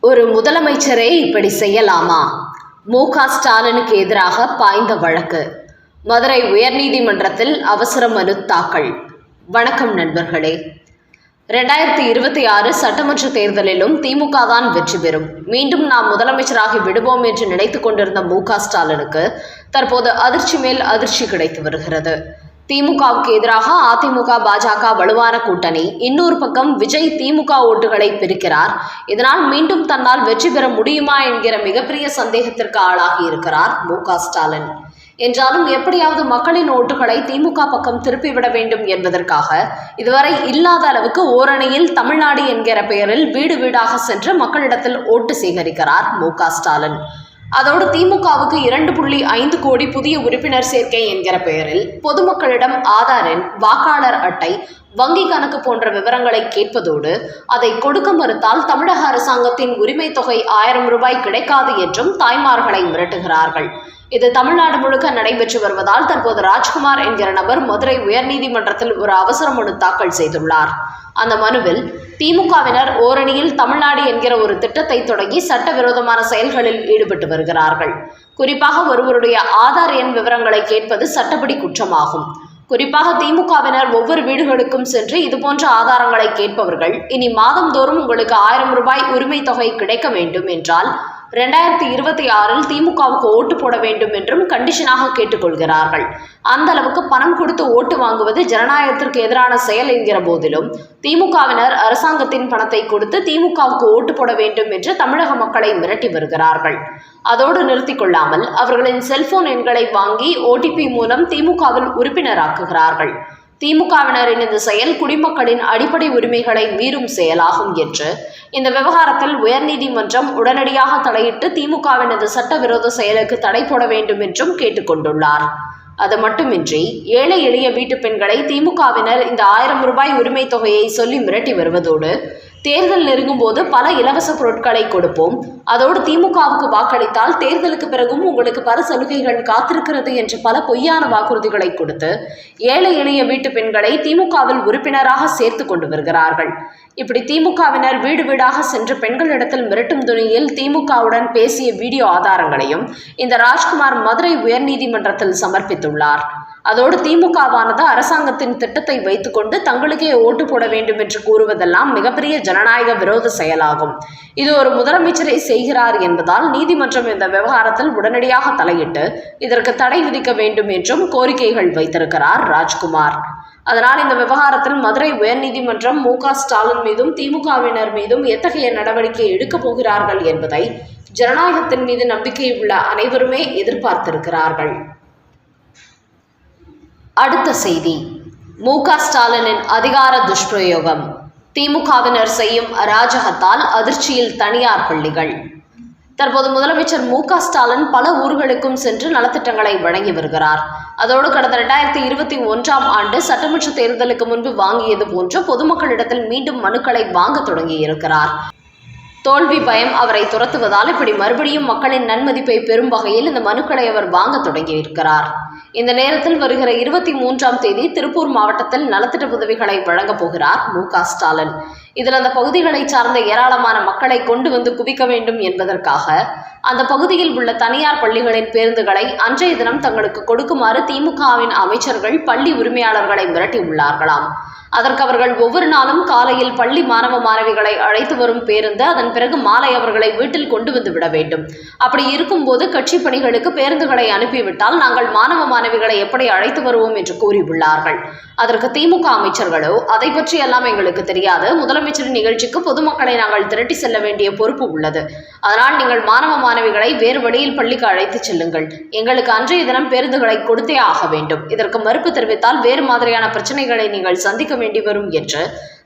ஒரு முதலமைச்சரே இப்படி செய்யலாமா? மு. க. ஸ்டாலினுக்கு எதிராக பாய்ந்த வழக்கு. மதுரை உயர்நீதிமன்றத்தில் அவசர மனு தாக்கல். வணக்கம் நண்பர்களே. ரெண்டாயிரத்தி இருபத்தி ஆறு சட்டமன்ற தேர்தலிலும் திமுக தான் வெற்றி பெறும். மீண்டும் நாம் முதலமைச்சராகி விடுவோம் என்று நினைத்துக் கொண்டிருந்த மு. க. ஸ்டாலினுக்கு தற்போது அதிர்ச்சி மேல் அதிர்ச்சி கிடைத்து வருகிறது. திமுகவுக்கு எதிராக அதிமுக பாஜக வலுவான கூட்டணி. இன்னொரு பக்கம் விஜய் திமுக ஓட்டுகளை பிரிக்கிறார். இதனால் மீண்டும் தன்னால் வெற்றி பெற முடியுமா என்கிற மிகப்பெரிய சந்தேகத்திற்கு ஆளாகி இருக்கிறார் மு ஸ்டாலின். என்றாலும் எப்படியாவது மக்களின் ஓட்டுகளை திமுக பக்கம் திருப்பிவிட வேண்டும் என்பதற்காக இதுவரை இல்லாத அளவுக்கு ஓரணியில் தமிழ்நாடு என்கிற பெயரில் வீடு வீடாக சென்று மக்களிடத்தில் ஓட்டு சேகரிக்கிறார் மு ஸ்டாலின். அதோடு திமுகவுக்கு இரண்டு புள்ளி ஐந்து கோடி புதிய உறுப்பினர் சேர்க்கை என்கிற பெயரில் பொதுமக்களிடம் ஆதார் எண் வாக்காளர் அட்டை வங்கி கணக்கு போன்ற விவரங்களை கேட்பதோடு அதை கொடுக்க மறுத்தால் தமிழக அரசாங்கத்தின் உரிமை தொகை ஆயிரம் ரூபாய் கிடைக்காது என்றும் தாய்மார்களை மிரட்டுகிறார்கள். இது தமிழ்நாடு முழுக்க நடைபெற்று வருவதால் தற்போது ராஜ்குமார் என்கிற நபர் மதுரை உயர்நீதிமன்றத்தில் ஒரு அவசர மனு தாக்கல் செய்துள்ளார். அந்த மனுவில் திமுகவினர் ஓரணியில் தமிழ்நாடு என்கிற ஒரு திட்டத்தை தொடங்கி சட்டவிரோதமான செயல்களில் ஈடுபட்டு வருகிறார்கள். குறிப்பாக ஒருவருடைய ஆதார் எண் விவரங்களை கேட்பது சட்டப்படி குற்றமாகும். குறிப்பாக திமுகவினர் ஒவ்வொரு வீடுகளுக்கும் சென்று இதுபோன்ற ஆதாரங்களை கேட்பவர்கள் இனி மாதந்தோறும் உங்களுக்கு ஆயிரம் ரூபாய் உரிமை தொகை கிடைக்க வேண்டும் என்றால் ரெண்டாயிரத்தி இருபத்தி ஆறில் திமுகவுக்கு ஓட்டு போட வேண்டும் என்றும் கண்டிஷனாக கேட்டுக்கொள்கிறார்கள். அந்த அளவுக்கு பணம் கொடுத்து ஓட்டு வாங்குவது ஜனநாயகத்திற்கு எதிரான செயல் என்கிற போதிலும் திமுகவினர் அரசாங்கத்தின் பணத்தை கொடுத்து திமுகவுக்கு ஓட்டு போட வேண்டும் என்று தமிழக மக்களை மிரட்டி வருகிறார்கள். அதோடு நிறுத்திக் கொள்ளாமல் அவர்களின் செல்போன் எண்களை வாங்கி ஓடிபி மூலம் திமுகவில் உறுப்பினராக்குகிறார்கள். திமுகவினரின் இந்த செயல் குடிமக்களின் அடிப்படை உரிமைகளை மீறும் செயலாகும் என்று இந்த விவகாரத்தில் உயர்நீதிமன்றம் உடனடியாக தலையிட்டு திமுகவினது சட்டவிரோத செயலுக்கு தடை போட வேண்டும் என்றும் கேட்டுக்கொண்டுள்ளார். அது மட்டுமின்றி ஏழை எளிய வீட்டு பெண்களை திமுகவினர் இந்த ஆயிரம் ரூபாய் உரிமை தொகையை சொல்லி மிரட்டி வருவதோடு தேர்தல் நெருங்கும் போது பல இலவச பொருட்களை கொடுப்போம். அதோடு திமுகவுக்கு வாக்களித்தால் தேர்தலுக்கு பிறகும் உங்களுக்கு பல சலுகைகள் காத்திருக்கிறது என்று பல பொய்யான வாக்குறுதிகளை கொடுத்து ஏழை எளிய வீட்டு பெண்களை திமுகவில் உறுப்பினராக சேர்த்து கொண்டு வருகிறார்கள். இப்படி திமுகவினர் வீடு வீடாக சென்று பெண்களிடத்தில் மிரட்டும் துணியில் திமுகவுடன் பேசிய வீடியோ ஆதாரங்களையும் இந்த ராஜ்குமார் மதுரை உயர்நீதிமன்றத்தில் சமர்ப்பித்துள்ளார். அதோடு திமுகவானது அரசாங்கத்தின் திட்டத்தை வைத்துக்கொண்டு தங்களுக்கே ஓட்டு போட வேண்டும் என்று கூறுவதெல்லாம் மிகப்பெரிய ஜனநாயக விரோத செயலாகும். இது ஒரு முதலமைச்சரை செய்கிறார் என்பதால் நீதிமன்றம் இந்த விவகாரத்தில் உடனடியாக தலையிட்டு இதற்கு தடை விதிக்க வேண்டும் என்றும் கோரிக்கைகள் வைத்திருக்கிறார் ராஜ்குமார். அதனால் இந்த விவகாரத்தில் மதுரை உயர்நீதிமன்றம் மு க ஸ்டாலின் மீதும் திமுகவினர் மீதும் எத்தகைய நடவடிக்கை எடுக்கப் போகிறார்கள் என்பதை ஜனநாயகத்தின் மீது நம்பிக்கை உள்ள அனைவருமே எதிர்பார்த்திருக்கிறார்கள். அடுத்த செய்தி. மு க ஸ்டாலினின் அதிகார துஷ்பிரயோகம். திமுகவினர் செய்யும் அராஜகத்தால் அதிர்ச்சியில் தனியார் பள்ளிகள். தற்போது முதலமைச்சர் மு க ஸ்டாலின் பல ஊர்களுக்கும் சென்று நலத்திட்டங்களை வழங்கி வருகிறார். அதோடு கடந்த ரெண்டாயிரத்தி இருபத்தி ஒன்றாம் ஆண்டு சட்டமன்ற தேர்தலுக்கு முன்பு வாங்கியது போன்று பொதுமக்களிடத்தில் மீண்டும் மனுக்களை வாங்க தொடங்கியிருக்கிறார். தோல்வி பயம் அவரை துரத்துவதால் இப்படி மறுபடியும் மக்களின் நன்மதிப்பை பெறும் வகையில் இந்த மனுக்களை அவர் வாங்க தொடங்கியிருக்கிறார். இந்த நேரத்தில் வருகிற இருபத்தி மூன்றாம் தேதி திருப்பூர் மாவட்டத்தில் நலத்திட்ட உதவிகளை வழங்கப் போகிறார் மு க ஸ்டாலின். இதில் அந்த பகுதிகளை சார்ந்த ஏராளமான மக்களை கொண்டு வந்து குவிக்க வேண்டும் என்பதற்காக அந்த பகுதியில் உள்ள தனியார் பள்ளிகளின் பேருந்துகளை அன்றைய தினம் தங்களுக்கு கொடுக்குமாறு திமுகவின் அமைச்சர்கள் பள்ளி உரிமையாளர்களை மிரட்டியுள்ளார்களாம். அதற்கு அவர்கள் ஒவ்வொரு நாளும் காலையில் பள்ளி மாணவ மாணவிகளை அழைத்து வரும் பேருந்து அதன் பிறகு மாலை அவர்களை வீட்டில் கொண்டு வந்து விட வேண்டும். அப்படி இருக்கும்போது கட்சி பணிகளுக்கு பேருந்துகளை அனுப்பிவிட்டால் நாங்கள் மாணவ மாணவிகளை எப்படி அழைத்து வருவோம் என்று கூறியுள்ளார்கள். அதற்கு திமுக அமைச்சர்களோ அதை பற்றி எல்லாம் எங்களுக்கு தெரியாது. முதலமைச்சரின் நிகழ்ச்சிக்கு பொதுமக்களை நாங்கள் திரட்டி செல்ல வேண்டிய பொறுப்பு உள்ளது. அதனால் நீங்கள் மாணவ மாணவிகளை வேறு வழியில் பள்ளிக்கு அழைத்துச் செல்லுங்கள். எங்களுக்கு அன்றைய தினம் பேருந்துகளை கொடுத்தே ஆக வேண்டும். இதற்கு மறுப்பு தெரிவித்தால் வேறு மாதிரியான பிரச்சனைகளை நீங்கள் சந்திக்க வேண்டி வரும் என்று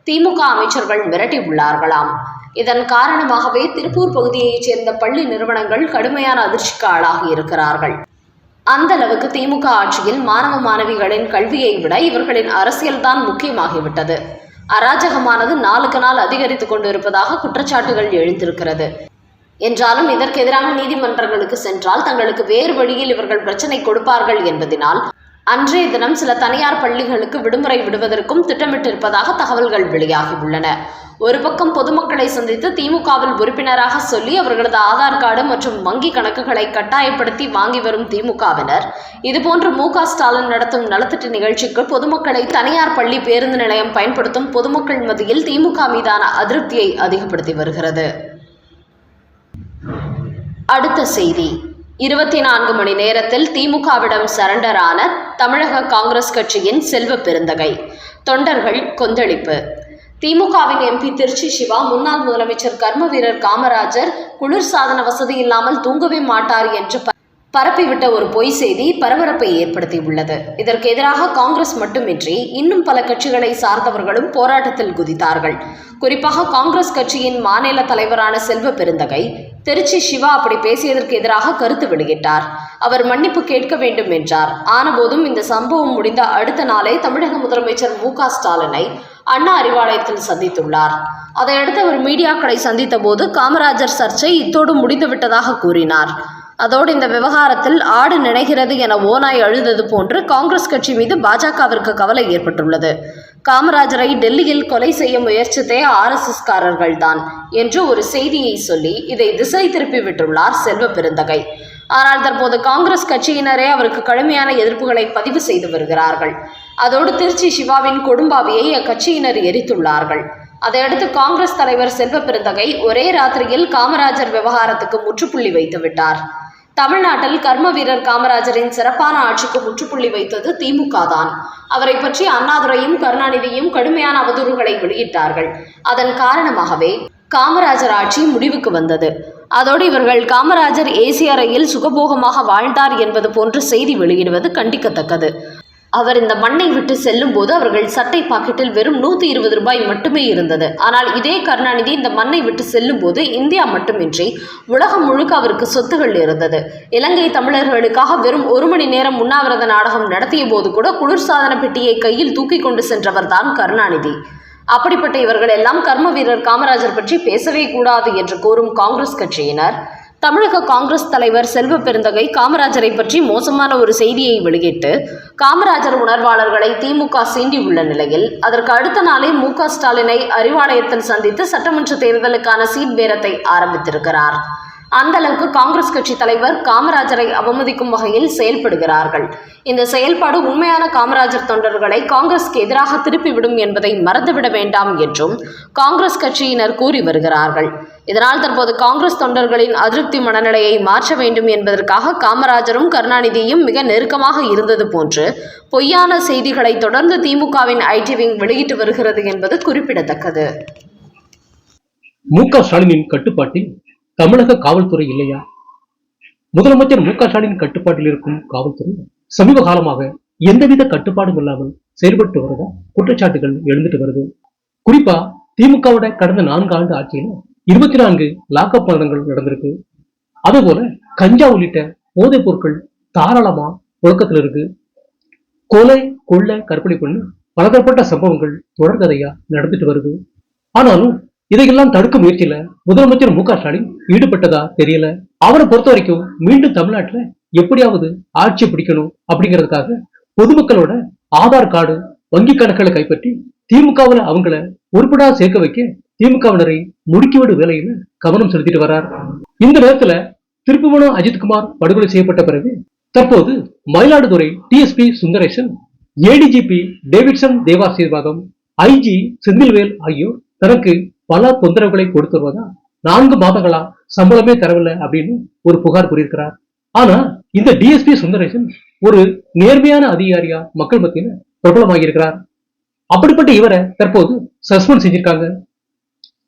திமுக அமைச்சர்கள் மிரட்டியுள்ளார்களாம். இதன் காரணமாகவே திருப்பூர் பகுதியைச் சேர்ந்த பள்ளி நிறுவனங்கள் கடுமையான அதிர்ச்சிக்கு ஆளாகி இருக்கிறார்கள். அந்த அளவுக்கு திமுக ஆட்சியில் மாணவ மாணவிகளின் கல்வியை விட இவர்களின் அரசியல்தான் முக்கியமாகிவிட்டது. அராஜகமானது நாளுக்கு நாள் அதிகரித்துக் கொண்டிருப்பதாக குற்றச்சாட்டுகள் எழுந்திருக்கிறது. என்றாலும் இதற்கு எதிரான நீதிமன்றங்களுக்கு சென்றால் தங்களுக்கு வேறு வழியில் இவர்கள் பிரச்சனை கொடுப்பார்கள் என்பதினால் அன்றைய தினம் சில தனியார் பள்ளிகளுக்கு விடுமுறை விடுவதற்கும் திட்டமிட்டிருப்பதாக தகவல்கள் வெளியாகியுள்ளன. ஒரு பக்கம் பொதுமக்களை சந்தித்து திமுகவில் உறுப்பினராக சொல்லி அவர்களது ஆதார் கார்டு மற்றும் வங்கி கணக்குகளை கட்டாயப்படுத்தி வாங்கி வரும் திமுகவினர். இதுபோன்று மு க ஸ்டாலின் நடத்தும் நலத்திட்ட நிகழ்ச்சிக்கு பொதுமக்களை தனியார் பள்ளி பேருந்து நிலையம் பயன்படுத்தும் பொதுமக்கள் மத்தியில் திமுக மீதான அதிருப்தியை அதிகப்படுத்தி வருகிறது. அடுத்த செய்தி. இருபத்தி நான்கு மணி நேரத்தில் திமுகவிடம் சரண்டரான தமிழக காங்கிரஸ் கட்சியின் செல்வ பெருந்தகை. தொண்டர்கள் கொந்தளிப்பு. திமுகவின் எம்பி திருச்சி சிவா முன்னாள் முதலமைச்சர் கர்ம வீரர் காமராஜர் குளிர்சாதன வசதி இல்லாமல் தூங்கவே மாட்டார் என்று பரப்பிவிட்ட ஒரு பொய் செய்தி பரபரப்பை ஏற்படுத்தியுள்ளது இதற்கு எதிராக காங்கிரஸ் மட்டுமின்றி இன்னும் பல கட்சிகளை சார்ந்தவர்களும் போராட்டத்தில் குதித்தார்கள். குறிப்பாக காங்கிரஸ் கட்சியின் மாநில தலைவரான செல்வ பெருந்தகை திருச்சி சிவா அப்படி பேசியதற்கு எதிராக கருத்து வெளியிட்டார். அவர் மன்னிப்பு கேட்க வேண்டும் என்றார். ஆனபோதும் இந்த சம்பவம் முடிந்த அடுத்த நாளே தமிழக முதலமைச்சர் மு க ஸ்டாலினை அண்ணா அறிவாலயத்தில் சந்தித்துள்ளார். அதையடுத்து அவர் மீடியாக்களை சந்தித்த போது காமராஜர் சர்ச்சை இத்தோடு முடிந்துவிட்டதாக கூறினார். அதோடு இந்த விவகாரத்தில் ஆடு நினைகிறது என ஓநாய் அழுதது போன்று காங்கிரஸ் கட்சி மீது பாஜகவிற்கு கவலை ஏற்பட்டுள்ளது. காமராஜரை டெல்லியில் கொலை செய்ய முயற்சித்தே ஆர்எஸ்எஸ்காரர்கள் காரர்கள்தான் என்று ஒரு செய்தியை சொல்லி இதை திசை திருப்பி விட்டுள்ளார் செல்வ பெருந்தகை. ஆனால் தற்போது காங்கிரஸ் கட்சியினரே அவருக்கு கடுமையான எதிர்ப்புகளை பதிவு செய்து வருகிறார்கள். அதோடு திருச்சி சிவாவின் கொடும்பாவியை அக்கட்சியினர் எரித்துள்ளார்கள். அதையடுத்து காங்கிரஸ் தலைவர் செல்வ பெருந்தகை ஒரே ராத்திரியில் காமராஜர் விவகாரத்துக்கு முற்றுப்புள்ளி வைத்து விட்டார். தமிழ்நாட்டில் கர்ம வீரர் காமராஜரின் சிறப்பான ஆட்சிக்கு முற்றுப்புள்ளி வைத்தது திமுக தான் அவரை பற்றி அண்ணாதுரையும் கருணாநிதியும் கடுமையான அவதூறுகளை வெளியிட்டார்கள். அதன் காரணமாகவே காமராஜர் ஆட்சி முடிவுக்கு வந்தது. அதோடு இவர்கள் காமராஜர் ஏசி அறையில் சுகபோகமாக வாழ்ந்தார் என்பது போன்ற செய்தி வெளியிடுவது கண்டிக்கத்தக்கது. அவர் இந்த மண்ணை விட்டு செல்லும் போது அவர்கள் சட்டை பாக்கெட்டில் வெறும் நூற்றி இருபது ரூபாய் மட்டுமே இருந்தது. ஆனால் இதே கருணாநிதி இந்த மண்ணை விட்டு செல்லும் போது இந்தியா மட்டுமின்றி உலகம் முழுக்க அவருக்கு சொத்துகள் இருந்தது. இலங்கை தமிழர்களுக்காக வெறும் ஒரு மணி நேரம் உண்ணாவிரத நாடகம் நடத்திய போது கூட குளிர்சாதன பெட்டியை கையில் தூக்கி கொண்டு சென்றவர்தான் கருணாநிதி. அப்படிப்பட்ட இவர்கள் எல்லாம் கர்ம வீரர் காமராஜர் பற்றி பேசவே கூடாது என்று கூறும் காங்கிரஸ் கட்சியினர். தமிழக காங்கிரஸ் தலைவர் செல்வ பெருந்தகை காமராஜரை பற்றி மோசமான ஒரு செய்தியை வெளியிட்டு காமராஜர் உணர்வாளர்களை திமுக சீண்டியுள்ள நிலையில் அதற்கு அடுத்த நாளே மு ஸ்டாலினை அறிவாலயத்தில் சந்தித்து சட்டமன்ற தேர்தலுக்கான சீட் பேரத்தை ஆரம்பித்திருக்கிறார். அந்த அளவுக்கு காங்கிரஸ் கட்சி தலைவர் காமராஜரை அவமதிக்கும் வகையில் செயல்படுகிறார்கள். இந்த செயல்பாடு உண்மையான காமராஜர் தொண்டர்களை காங்கிரஸ்க்கு எதிராக திருப்பிவிடும் என்பதை மறந்துவிட வேண்டாம் என்றும் காங்கிரஸ் கட்சியினர் கூறி வருகிறார்கள். இதனால் தற்போது காங்கிரஸ் தொண்டர்களின் அதிருப்தி மனநிலையை மாற்ற வேண்டும் என்பதற்காக காமராஜரும் கருணாநிதியும் மிக நெருக்கமாக இருந்தது போன்று பொய்யான செய்திகளை தொடர்ந்து திமுகவின் ஐடி விங் வெளியிட்டு வருகிறது என்பது குறிப்பிடத்தக்கது. மு க ஸ்டாலினின் கட்டுப்பாட்டில் தமிழக காவல்துறை இல்லையா? முதலமைச்சர் மு க ஸ்டாலின் கட்டுப்பாட்டில் இருக்கும் காவல்துறை சமீப காலமாக எந்தவித கட்டுப்பாடும் இல்லாமல் செயல்பட்டு வருவதா குற்றச்சாட்டுகள் எழுந்துட்டு வருது. குறிப்பா திமுகவோட கடந்த நான்கு ஆண்டு ஆட்சியில இருபத்தி நான்கு லாக்அப் மரணங்கள் நடந்திருக்கு. அதுபோல கஞ்சா உள்ளிட்ட போதைப் பொருட்கள் தாராளமா புழக்கத்தில் இருக்கு. கொலை கொள்ளை கற்பழிப்புன்னு பலதரப்பட்ட சம்பவங்கள் தொடர்கதையா நடந்துட்டு வருது. ஆனாலும் இதையெல்லாம் தடுக்க முயற்சியில முதலமைச்சர் மு க ஸ்டாலின் ஈடுபட்டதா தெரியல? அவரை பொறுத்த வரைக்கும் மீண்டும் தமிழ்நாட்டுல எப்படியாவது ஆட்சி பிடிக்கணும் அப்படிங்கிறதுக்காக பொதுமக்களோட ஆதார் கார்டு வங்கி கணக்குகளை கைப்பற்றி திமுகவுல அவங்கள உருப்படா சேர்க்க வைக்க திமுகவினரை முடுக்கிவிடும் வேலையில கவனம் செலுத்திட்டு வர்றார் இந்த நேரத்துல திருப்புவனம் அஜித்குமார் படுகொலை செய்யப்பட்ட பிறகு தற்போது Mayiladuthurai DSP Sundaresan ADGP Davidson Devasirvatham IG Senthilvel ஆகியோர் தனக்கு பல தொந்தரவுகளை கொடுத்து வருவதா? நான்கு மாதங்களா? சம்பளமே தரவில்லை அப்படின்னு ஒரு புகார் கூறியிருக்கிறார். ஆனா இந்த டிஎஸ்பி சுந்தரேசன் ஒரு நேர்மையான அதிகாரியா மக்கள் மத்தியில பிரபலமாகி இருக்கிறார் அப்படிப்பட்ட இவரை தற்போது சஸ்பெண்ட் செஞ்சிருக்காங்க.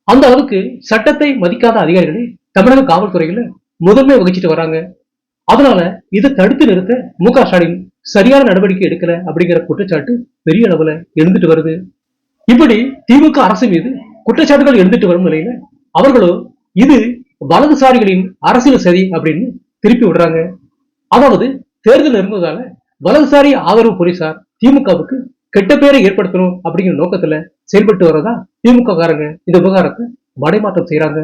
அந்த அளவுக்கு சட்டத்தை மதிக்காத அதிகாரிகளை தமிழக காவல்துறையில முதன்மை வகிச்சிட்டு வராங்க. அதனால இதை தடுத்து நிறுத்த மு க ஸ்டாலின் சரியான நடவடிக்கை எடுக்கல அப்படிங்கிற குற்றச்சாட்டு பெரிய அளவுல எழுந்துட்டு வருது. இப்படி திமுக அரசு மீது குற்றச்சாட்டுகள் எழுந்துட்டு வரும் நிலையில அவர்களோ இது வலதுசாரிகளின் அரசியல் சதி அப்படின்னு திருப்பி விடுறாங்க. அதாவது தேர்தல் இருந்ததால வலதுசாரி ஆதரவு போலீசார் திமுகவுக்கு கெட்ட பேரை ஏற்படுத்தணும் அப்படிங்கிற நோக்கத்துல செயல்பட்டு வரதா திமுக காரங்க இந்த விவகாரத்தை மடைமாற்றம் செய்யறாங்க